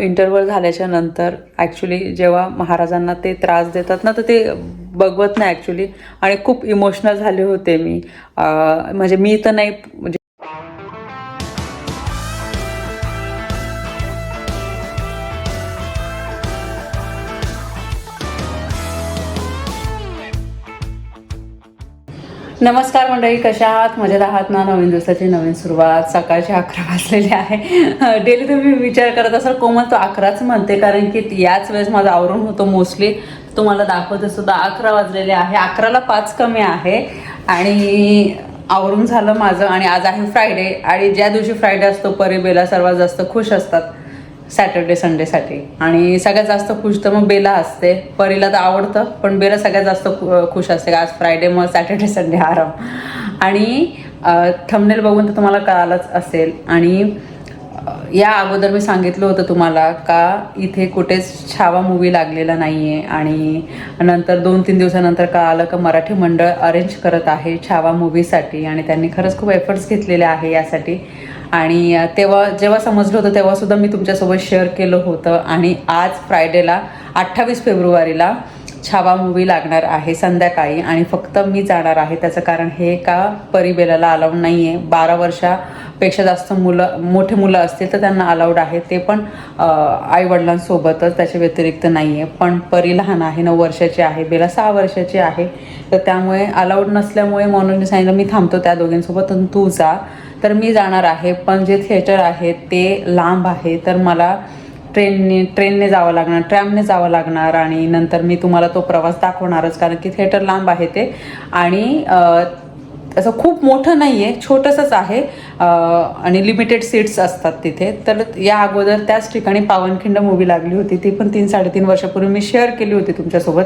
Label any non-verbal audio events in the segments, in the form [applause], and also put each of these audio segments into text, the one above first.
Interval झाल्याच्यानंतर actually जेव्हा महाराजांना ते त्रास देतात ना तर ते बघवत नाही ॲक्च्युली आणि खूप इमोशनल झाले होते मी. म्हणजे मी तर नाही म्हणजे नमस्कार मंडळी कशा आहात? मजेत आहात ना? नवीन दिवसाची नवीन सुरुवात. सकाळचे अकरा वाजलेली आहे. [laughs] डेली तुम्ही विचार करत असाल कोमल तो अकराच म्हणते कारण की याच वेळेस माझं आवरून होतो मोस्टली तुम्हाला दाखवते सुद्धा अकरा वाजलेले आहे. अकराला पाच कमी आहे. आणि आवरून झालं माझं. आणि आज आहे फ्रायडे आणि ज्या दिवशी फ्रायडे असतो परिबेला सर्वात जास्त खुश असतात. सॅटर्डे संडेसाठी. आणि सगळ्यात जास्त खुश तर मग बेला असते. परीला तर आवडतं पण बेला सगळ्यात जास्त खुश असते. आज फ्रायडे मग सॅटर्डे संडे आराम. आणि थंबनेल बघून तर तुम्हाला कळालंच असेल. आणि या अगोदर मी सांगितलं होतं तुम्हाला का इथे कुठेच छावा मूवी लागलेला नाही आहे आणि नंतर दोन तीन दिवसानंतर कळालं का मराठी मंडळ अरेंज करत आहे छावा मूवीसाठी आणि त्यांनी खरंच खूप एफर्ट्स घेतलेले आहे यासाठी. आणि तेव्हा जेव्हा समजलं होतं तेव्हासुद्धा मी तुमच्यासोबत शेअर केलं होतं. आणि आज फ्रायडेला अठ्ठावीस फेब्रुवारीला छावा मूवी लागणार आहे संध्याकाळी आणि फक्त मी जाणार आहे. त्याचं कारण हे का परिबेलाला अलाउड नाही आहे बारा वर्षापेक्षा जास्त मुलं मोठे मुलं असतील तर त्यांना अलाउड आहे. ते पण आईवडिलांसोबतच त्याच्या व्यतिरिक्त नाही आहे पण परी लहान आहे नऊ वर्षाची आहे बेला सहा वर्षाची आहे. तर त्यामुळे अलाउड नसल्यामुळे म्हणून सांगितलं मी थांबतो त्या दोघींसोबत तू जा. तर मी जाणार आहे. पण जे थिएटर आहे ते लांब आहे. तर मला ट्रेनने ट्रेनने जावं लागणार ट्रॅमने जावं लागणार आणि नंतर मी तुम्हाला तो प्रवास दाखवणारच. कारण की थिएटर लांब आहे ते. आणि असं खूप मोठं नाही आहे छोटंसंच आहे. आणि लिमिटेड सीट्स असतात तिथे. तर या अगोदर त्याच ठिकाणी पावनखिंड मूवी लागली होती. ती पण तीन साडेतीन वर्षापूर्वी मी शेअर केली होती तुमच्यासोबत.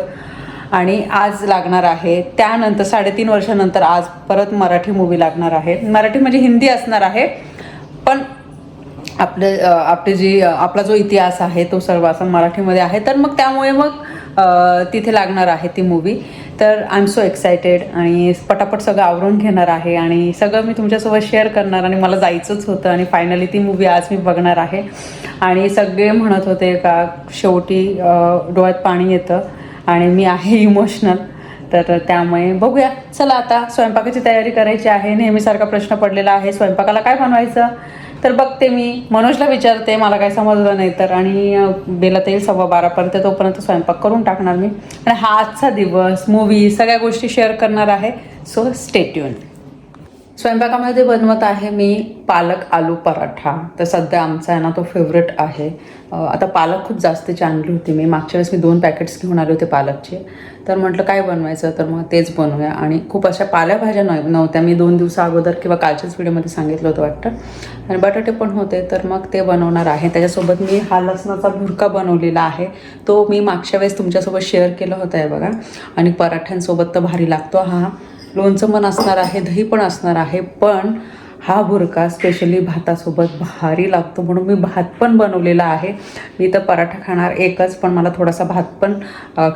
आणि आज लागणार आहे. त्यानंतर साडेतीन वर्षानंतर आज परत मराठी मूवी लागणार आहे. मराठी म्हणजे हिंदी असणार आहे. पण आपले आपली आपले जी आपला जो इतिहास आहे तो सर्व असा मराठीमध्ये आहे. तर मग त्यामुळे मग तिथे लागणार आहे ती मूवी तर आय एम सो एक्सायटेड आणि पटापट सगळं आवरून घेणार आहे आणि सगळं मी तुमच्यासोबत शेअर करणार आणि मला जायचंच होतं आणि फायनली ती मूवी आज मी बघणार आहे. आणि सगळे म्हणत होते का शेवटी डोळ्यात पाणी येतं. आणि मी आहे इमोशनल तर त्यामुळे बघूया. चला आता स्वयंपाकाची तयारी करायची आहे. नेहमीसारखा प्रश्न पडलेला आहे. स्वयंपाकाला काय बनवायचं? तर बघते मी. मनोजला विचारते मला काय समजलं नाही तर. आणि बेला येईल सव्वा बारापर्यंत तोपर्यंत स्वयंपाक करून टाकणार मी. आणि हा आजचा दिवस मूवी सगळ्या गोष्टी शेअर करणार आहे. सो स्टेट्यून स्वयंपाकामध्ये बनवत आहे मी पालक आलू पराठा. तर सध्या आमचा आहे ना तो फेवरेट आहे. आता पालक खूप जास्तीची आणली होती मी. मागच्या वेळेस मी दोन पॅकेट्स घेऊन आले होते पालकचे. तर म्हटलं काय बनवायचं? तर मग तेच बनवूया. आणि खूप अशा पालेभाज्या नव्ह नव्हत्या. मी दोन दिवसा अगोदर किंवा कालच्याच व्हिडिओमध्ये सांगितलं होतं वाटतं. आणि बटाटे पण होते. तर मग ते बनवणार आहे. त्याच्यासोबत मी हा लसणाचा भुरका बनवलेला आहे. तो मी मागच्या वेळेस तुमच्यासोबत शेअर केला होता आहे बघा. आणि पराठ्यांसोबत तर भारी लागतो हा. लोणचं पण असणार आहे दही पण असणार आहे पण हा भुरका स्पेशली भातासोबत भारी लागतो म्हणून मी भात पण बनवलेला आहे. मी तर पराठा खाणार एकच पण मला थोडासा भात पण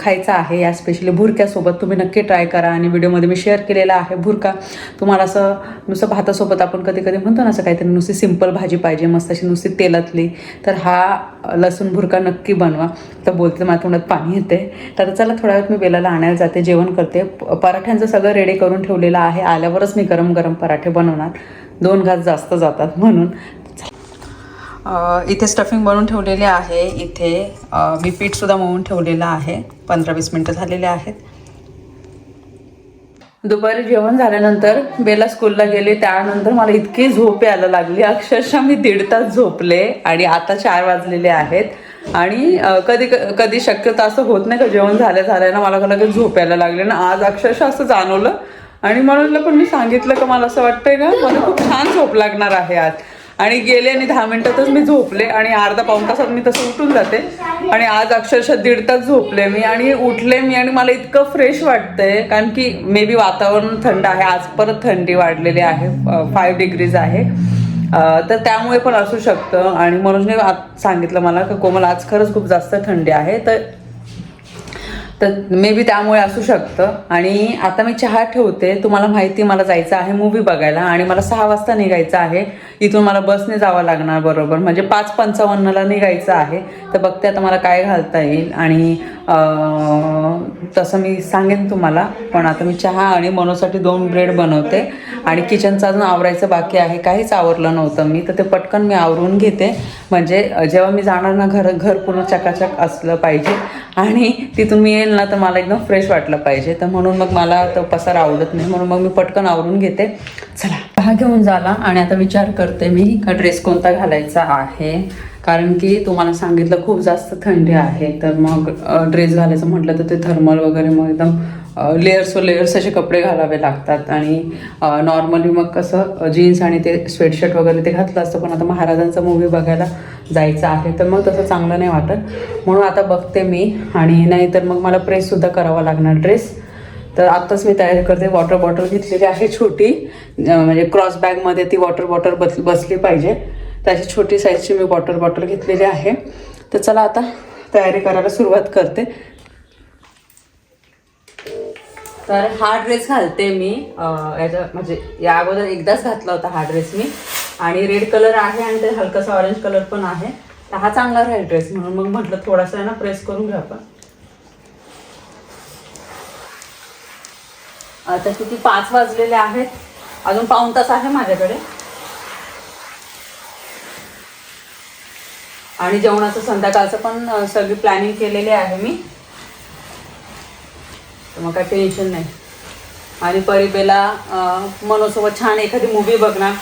खायचा आहे. या स्पेशली भुरक्यासोबत तुम्ही नक्की ट्राय करा आणि व्हिडिओमध्ये मी शेअर केलेला आहे भुरका तुम्हाला असं नुसतं भातासोबत आपण कधी कधी म्हणतो ना असं काहीतरी नुसती सिंपल भाजी पाहिजे मस्त अशी नुसती तेलातली तर हा लसूण भुरका नक्की बनवा. तर बोलते माझ्या तोंडात पाणी येते तर चला थोड्या वेळात मी बेलाला आणायला जाते जेवण करते. पराठ्यांचं सगळं रेडी करून ठेवलेलं आहे. आल्यावरच मी गरम गरम पराठे बनवणार. दोन घास जास्त जातात म्हणून. इथे स्टफिंग बनवून ठेवलेले आहे. इथे मी पीठसुद्धा मळून ठेवलेलं आहे. पंधरा वीस मिनटं झालेले आहेत. दुपारी जेवण झाल्यानंतर बेला स्कूलला गेले. त्यानंतर मला इतकी झोप यायला लागली. अक्षरशः मी दीड तास झोपले आणि आता चार वाजलेले आहेत. आणि कधी कधी शक्यतो असं होत नाही का? जेवण झालं झालं ना मला लगेच झोप यायला लागले. ना आज अक्षरशः असं जाणवलं आणि म्हणून पण मी सांगितलं का मला असं वाटतंय का मला खूप छान झोप लागणार आहे आज. आणि गेले आणि दहा मिनिटातच मी झोपले आणि अर्धा पाऊण तासात मी तसं उठून जाते. आणि आज अक्षरशः दीड तास झोपले मी आणि उठले मी आणि मला इतकं फ्रेश वाटतंय कारण की मे बी वातावरण थंड आहे आज परत थंडी वाढलेली आहे फाईव्ह डिग्रीज आहे. तर त्यामुळे पण असू शकतं. आणि मनोजने आज सांगितलं मला की कोमल आज खरंच खूप जास्त थंडी आहे. तर तर मे बी त्यामुळे असू शकतं. आणि आता मी चहा ठेवते. तुम्हाला माहिती मला जायचं आहे मूवी बघायला आणि मला सहा वाजता निघायचं आहे. इथून मला बसने जावं लागणार बरोबर. म्हणजे पाच पंचावन्नला निघायचं आहे. तर बघते आता मला काय घालता येईल. आणि तसं मी सांगेन तुम्हाला. पण आता मी चहा आणि मनोसाठी दोन ब्रेड बनवते. आणि किचनचं अजून आवरायचं बाकी आहे. काहीच आवरलं नव्हतं मी. तर ते पटकन मी आवरून घेते. म्हणजे जेव्हा मी जाणार ना घर घर पूर्ण चकाचक असलं पाहिजे. आणि तिथून मी असेल ना तर मला एकदम फ्रेश वाटलं पाहिजे. तर म्हणून मग मला तो पसार आवडत नाही. म्हणून मग मी पटकन आवरून घेते. चला चहा घेऊन झाला आणि आता विचार करते मी का ड्रेस कोणता घालायचा आहे? कारण की तुम्हाला सांगितलं खूप जास्त थंडी आहे तर मग ड्रेस घालायचं म्हटलं तर ते थर्मल वगैरे मग एकदम लेअर्स व लेयर्स असे कपडे घालावे लागतात. आणि नॉर्मली मग कसं जीन्स आणि ते स्वेटशर्ट वगैरे ते घातलं असतं पण आता महाराजांचा मूवी बघायला जायचं आहे तर मग तसं चांगलं नाही वाटत. म्हणून आता बघते मी आणि नाहीतर मग मला प्रेससुद्धा करावा लागणार ड्रेस तर आत्ताच मी तयारी करते वॉटर बॉटल घेतलेली आहे छोटी म्हणजे क्रॉस बॅगमध्ये ती वॉटर बॉटल बस बसली पाहिजे. त्याची छोटी साईजची मी वॉटर बॉटल घेतलेली आहे. तर चला आता तयारी करायला सुरुवात करते. तर हा ड्रेस घालते मी. याच्या म्हणजे या अगोदर एकदाच घातला होता हा ड्रेस मी. आणि रेड कलर आहे आणि ते हलकासा ऑरेंज कलर पण आहे. तर हा चांगला राहील ड्रेस म्हणून मग म्हटलं थोडासा आहे ना प्रेस करून घ्या आपण. आता किती पाच वाजलेले आहेत. अजून पाऊण तास आहे माझ्याकडे. आणि जेवणाचं संध्याकाळचं पण सगळी प्लॅनिंग केलेली आहे मी. तर मग काय टेन्शन नाही. आणि परिबेला मनोसोबत छान एखादी मूवी बघणार.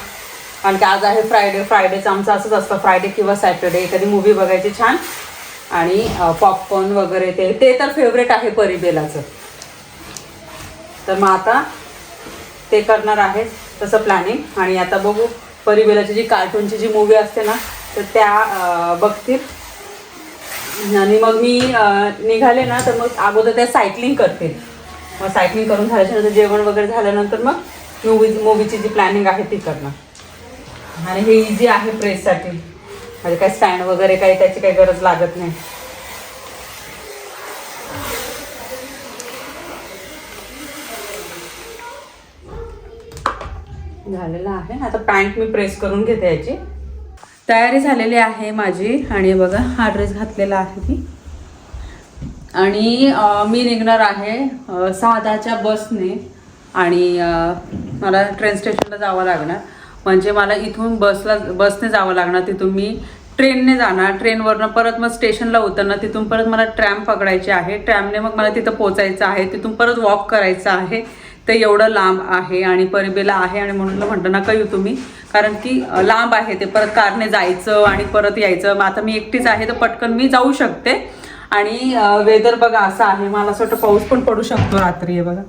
कारण की आज आहे फ्रायडे फ्रायडेचं आमचं असंच असतं फ्रायडे किंवा सॅटर्डे एखादी मूवी बघायची छान. आणि पॉपकॉर्न वगैरे ते ते तर फेवरेट आहे परिबेलाचं. तर मग आता ते करणार आहे तसं प्लॅनिंग आणि आता बघू परिबेलाची जी कार्टूनची जी मूवी असते ना तर त्या बघतील. आणि मग मी निघाले ना तर मग अगोदर त्या सायकलिंग करतील. मग सायकलिंग करून झाल्याच्यानंतर जेवण वगैरे झाल्यानंतर मग मूवी मूवीची जी प्लॅनिंग आहे ती करणार. आणि हे इझी आहे प्रेससाठी म्हणजे काय स्टँड वगैरे काही त्याची काही गरज लागत नाही. झालेलं आहे. आता पॅन्ट मी प्रेस करून घेते याची. तयारी झालेली आहे माझी. आणि बघा हा ड्रेस घातलेला आहे मी. आणि मी निघणार आहे साधाच्या बसने आणि मला ट्रेन स्टेशनला जावं लागणार. म्हणजे मला इथून बसला बसने जावं लागणार. तिथून मी ट्रेनने जाणार. ट्रेनवरनं परत मग स्टेशनला उतरणार. तिथून परत मला ट्रॅम पकडायची आहे. ट्रॅमने मग मला तिथं पोचायचं आहे. तिथून परत वॉक करायचं आहे. ते एवढं लांब आहे आणि परिबेला आहे आणि म्हणून म्हणतो नका येऊ तुम्ही. कारण की लांब आहे ते. परत कारने जायचं आणि परत यायचं. मग आता मी एकटीच आहे तर पटकन मी जाऊ शकते. आणि वेदर बघा असं आहे. मला असं वाटतं पाऊस पण पडू शकतो रात्री आहे बघा.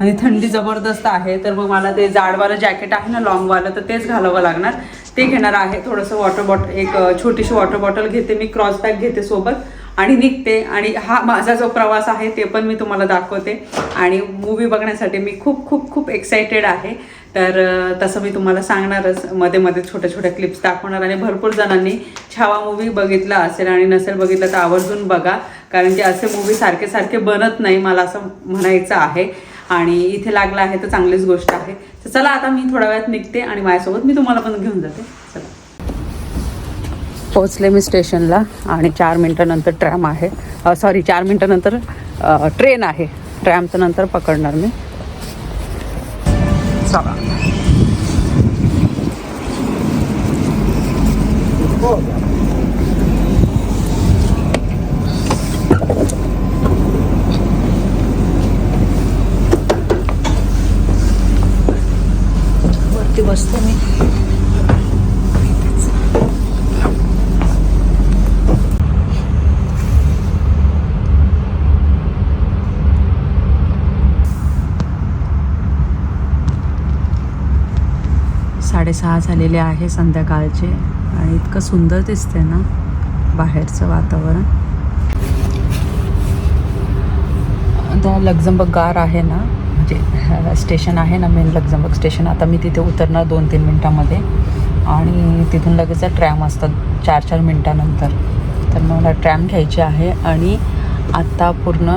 आणि थंडी जबरदस्त आहे. तर मग मला ते जाडवालं जॅकेट आहे ना लॉंगवालं तर तेच घालावं लागणार. ते घेणार आहे. थोडंसं वॉटर बॉटल एक छोटीशी वॉटर बॉटल घेते मी. क्रॉस बॅग घेते सोबत. आणि निघते. आणि हा माझा जो प्रवास आहे ते पण मी तुम्हाला दाखवते. आणि मूवी बघण्यासाठी मी खूप खूप खूप एक्सायटेड आहे. तर तसं मी तुम्हाला सांगणारच. मध्ये मध्ये छोट्या छोट्या क्लिप्स दाखवणार आणि भरपूर जणांनी छावा मूवी बघितला असेल आणि नसेल बघितलं तर आवर्जून बघा. कारण की असे मूवी सारखे सारखे बनत नाही मला असं म्हणायचं आहे. आणि इथे लागलं आहे तर चांगलीच गोष्ट आहे. तर चला आता मी थोड्या वेळात निघते आणि माझ्यासोबत मी तुम्हाला पण घेऊन जाते. चला. पोहोचले मी स्टेशनला आणि चार मिनटानंतर ट्रॅम आहे. सॉरी चार मिनटानंतर ट्रेन आहे. ट्रॅमचं नंतर पकडणार मी. चला. वरती बसते मी. साडेसहा झालेले आहे संध्याकाळचे. आणि इतकं सुंदर दिसते ना बाहेरचं वातावरण. आता लक्झमबर्ग गार आहे ना म्हणजे [laughs] स्टेशन आहे ना मेन लक्झमबर्ग स्टेशन. आता मी तिथे उतरणार दोन तीन मिनटामध्ये. आणि तिथून लगेच ट्रॅम असतात चार चार मिनटानंतर. तर मला ट्रॅम घ्यायची आहे. आणि आत्ता पूर्ण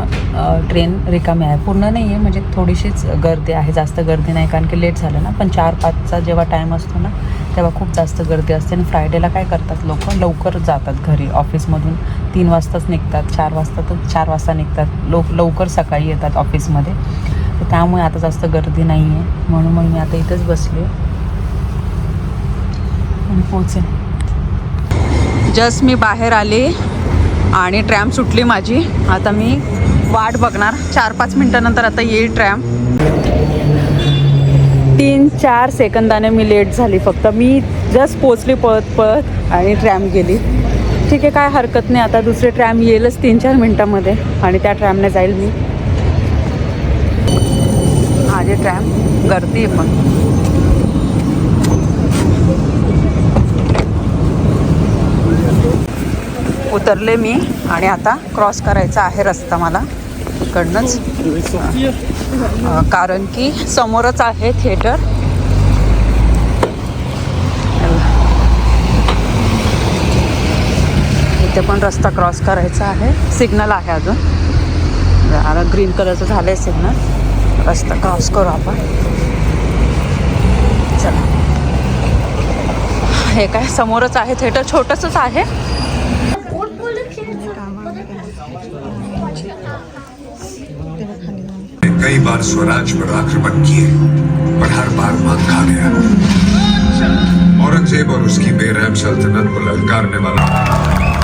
ट्रेन रिकामी आहे. पूर्ण नाही आहे म्हणजे थोडीशीच गर्दी आहे. जास्त गर्दी नाही कारण की लेट झालं ना. पण चार पाचचा जेव्हा टाईम असतो ना तेव्हा खूप जास्त गर्दी असते. आणि फ्रायडेला काय करतात लोक? लवकर जातात घरी. ऑफिसमधून तीन वाजताच निघतात. चार वाजता तर चार वाजता निघतात. लोक लवकर सकाळी येतात ऑफिसमध्ये तर त्यामुळे आता जास्त गर्दी नाही आहे म्हणून मग मी आता इथेच बसले. आणि पोचेन जस्ट मी बाहेर आले. आणि ट्रॅम सुटली माझी. आता मी वाट बघणार. चार पाच मिनटानंतर आता येईल ट्रॅम तीन चार सेकंदाने मी लेट झाली. फक्त मी जस्ट पोचली पळत पळत आणि ट्रॅम गेली. ठीक आहे काय हरकत नाही. आता दुसरी ट्रॅम येईलच तीन चार मिनटामध्ये. आणि त्या ट्रॅमने जाईल मी. माझी ट्रॅम गर्दी आहे पण. उतरले मी आणि आता क्रॉस करायचा आहे रस्ता मला इकडनंच. कारण की समोरच आहे थिएटर इथे पण रस्ता क्रॉस करायचा आहे. सिग्नल आहे अजून. आता ग्रीन कलरचं झालं आहे सिग्नल रस्ता क्रॉस करू आपण. चला. हे काय समोरच आहे थिएटर छोटंसंच आहे. कई बार स्वराज पर आक्रमण किए पर हर बार मान खा गया। औरंगजेब और उसकी बेरहम सल्तनत को ललकारने वाला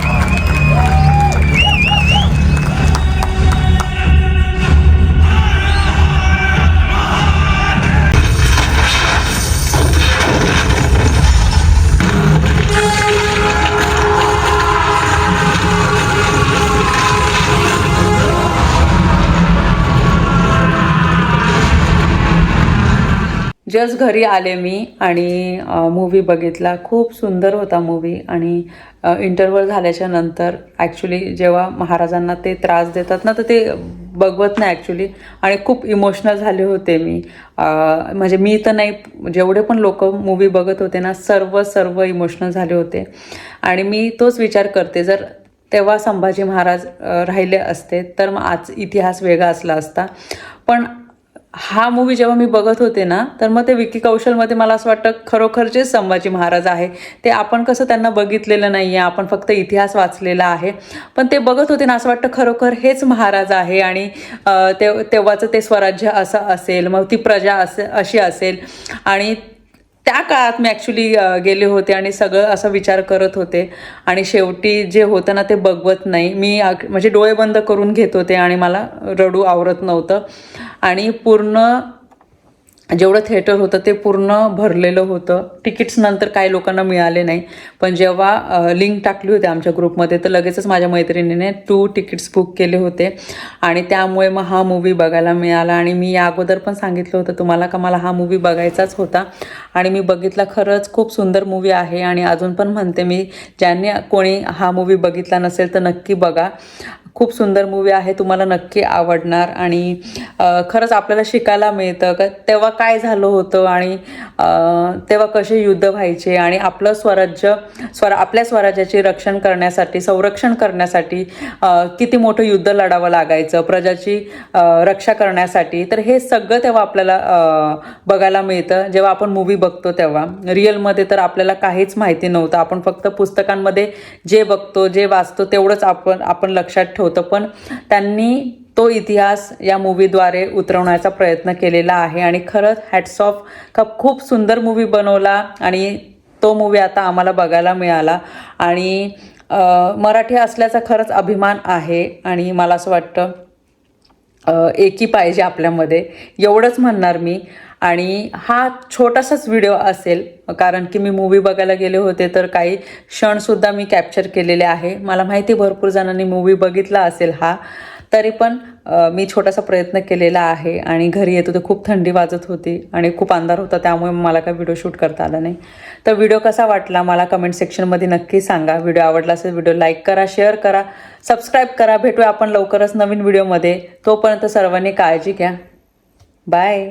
जस्ट घरी आले मी आणि मूवी बघितला. खूप सुंदर होता मूवी आणि इंटरव्हल झाल्याच्यानंतर ॲक्च्युली जेव्हा महाराजांना ते त्रास देतात ना तर ते बघवत नाही ॲक्च्युली आणि खूप इमोशनल झाले होते मी. म्हणजे मी तर नाही जेवढे पण लोक मूवी बघत होते ना सर्व सर्व इमोशनल झाले होते. आणि मी तोच विचार करते जर तेव्हा संभाजी महाराज राहिले असते तर मग आज इतिहास वेगळा असला असता. पण हा मूवी जेव्हा मी बघत होते ना तर मग ते विकी कौशलमध्ये मला असं वाटतं खरोखर जे संभाजी महाराज आहे ते आपण कसं त्यांना बघितलेलं नाही आहे आपण फक्त इतिहास वाचलेला आहे. पण ते बघत होते ना असं वाटतं खरोखर हेच महाराज आहे आणि ते तेव्हाचं ते स्वराज्य असं असेल मग ती प्रजा असं अशी असेल. आणि त्या काळात मी ॲक्च्युली गेले होते आणि सगळं असं विचार करत होते. आणि शेवटी जे होतं ना ते बघवत नाही. मी म्हणजे डोळे बंद करून घेत होते आणि मला रडू आवरत नव्हतं. आणि पूर्ण जेवढं थिएटर होतं ते पूर्ण भरलेलं होतं. तिकीट्स नंतर काही लोकांना मिळाले नाही. पण जेव्हा लिंक टाकली होती आमच्या ग्रुपमध्ये तर लगेचच माझ्या मैत्रिणीने टू तिकीट्स बुक केले होते. आणि त्यामुळे मग हा मूवी बघायला मिळाला. आणि मी या अगोदर पण सांगितलं होतं तुम्हाला का मला हा मूवी बघायचाच होता. आणि मी बघितला खरंच खूप सुंदर मूवी आहे. आणि अजून पण म्हणते मी ज्यांनी कोणी हा मूवी बघितला नसेल तर नक्की बघा. खूप सुंदर मूवी आहे तुम्हाला नक्की आवडणार. आणि खरंच आपल्याला शिकायला मिळतं. का तेव्हा काय झालं होतं आणि तेव्हा कसे युद्ध व्हायचे आणि आपलं स्वराज्य स्वर आपल्या स्वराज्याचे रक्षण करण्यासाठी संरक्षण करण्यासाठी किती मोठं युद्ध लढावं लागायचं प्रजाची रक्षा करण्यासाठी. तर हे सगळं तेव्हा आपल्याला बघायला मिळतं. जेव्हा आपण मूवी बघतो तेव्हा. रिअलमध्ये तर आपल्याला काहीच माहिती नव्हतं. आपण फक्त पुस्तकांमध्ये जे बघतो जे वाचतो तेवढंच आपण आपण लक्षात ठेवतो. होतं पण त्यांनी तो इतिहास या मूवीद्वारे उतरवण्याचा प्रयत्न केलेला आहे. आणि खरंच हॅट्स ऑफ का खूप सुंदर मूवी बनवला आणि तो मूवी आता आम्हाला बघायला मिळाला. आणि मराठी असल्याचा खरंच अभिमान आहे आणि मला असं वाटतं एकी पाहिजे आपल्यामध्ये. एवढंच म्हणणार मी. आणि हा छोटासाच व्हिडिओ असेल कारण की मी मूवी बघायला गेले होते तर काही क्षणसुद्धा मी कॅप्चर केलेले आहे. मला माहिती भरपूर जणांनी मूवी बघितला असेल हा. तरी पण मी छोटासा प्रयत्न केलेला आहे आणि घरी येत होते खूप थंडी वाजत होती आणि खूप अंधार होता त्यामुळे मला काय व्हिडिओ शूट करता आला नाही. तर व्हिडिओ कसा वाटला मला कमेंट सेक्शनमध्ये नक्की सांगा. व्हिडिओ आवडला असेल व्हिडिओ लाईक करा शेअर करा सबस्क्राईब करा. भेटूया आपण लवकरच नवीन व्हिडिओमध्ये तोपर्यंत सर्वांनी काळजी घ्या. बाय